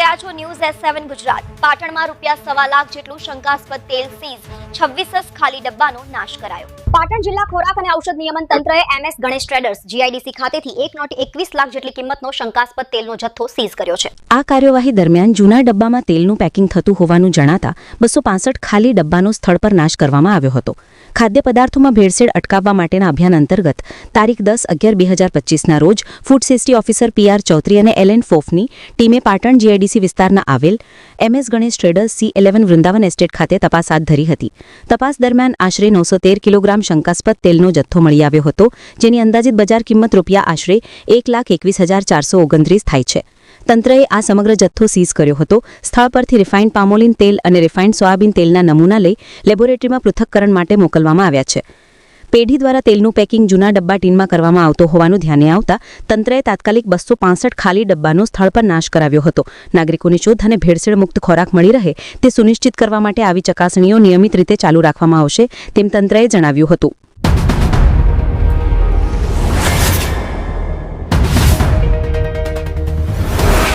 રહ્યા છો news S સેવન ગુજરાત. પાટણમાં રૂપિયા સવા લાખ જેટલું શંકાસ્પદ તેલ સીઝ છવ્વીસ ખાલી ડબ્બાનો નાશ કરાયો. પાટણ જિલ્લા ખોરાક અને ઔષધ નિયમન તંત્રએ એમએસ ગણેશ ટ્રેડર્સ જીઆઈડીસી ખાતેથી એક નોટ એકવીસ લાખ જેટલી કિંમતનો શંકાસ્પદ તેલનો જથ્થો સીઝ કર્યો છે. આ કાર્યવાહી દરમિયાન જૂના ડબ્બામાં તેલનું પેકિંગ થતું હોવાનું જણાતા બસો ખાલી ડબ્બાનો સ્થળ પર નાશ કરવામાં આવ્યો હતો. ખાદ્ય પદાર્થોમાં ભેળસેળ અટકાવવા માટેના અભિયાન અંતર્ગત તારીખ દસ અગિયાર બે હજાર પચીસના રોજ food safety officer PR Chaudhary અને એલએન ફોફની ટીમે પાટણ જીઆઈડીસી વિસ્તારના આવેલ MS Ganesh traders C eleven Vrindavan estate ખાતે તપાસ હાથ ધરી હતી. તપાસ દરમિયાન આશરે નવસો તેર કિલોગ્રામ શંકાસ્પદ તેલનો જથ્થો મળી આવ્યો હતો, જેની અંદાજિત બજાર કિંમત રૂપિયા આશરે એક લાખ એકવીસ હજાર ચારસો ઓગણત્રીસ થાય છે. તંત્રએ આ સમગ્ર જથ્થો સીઝ કર્યો હતો. સ્થળ પરથી રિફાઇન્ડ પામોલિન તેલ અને રિફાઇન્ડ સોયાબીન તેલના નમૂના લઈ લેબોરેટરીમાં પૃથક્કરણ માટે મોકલવામાં આવ્યા છે. પેઢી દ્વારા તેલનું પેકિંગ જૂના ડબ્બા ટીનમાં કરવામાં આવતો હોવાનું ધ્યાને આવતા તંત્રએ તાત્કાલિક બસો પાંસઠ ખાલી ડબ્બાનો સ્થળ પર નાશ કરાવ્યો હતો. નાગરિકોને શોધ અને ભેળસેળ મુક્ત ખોરાક મળી રહે તે સુનિશ્ચિત કરવા માટે આવી ચકાસણીઓ નિયમિત રીતે ચાલુ રાખવામાં આવશે તેમ તંત્રએ જણાવ્યું હતું.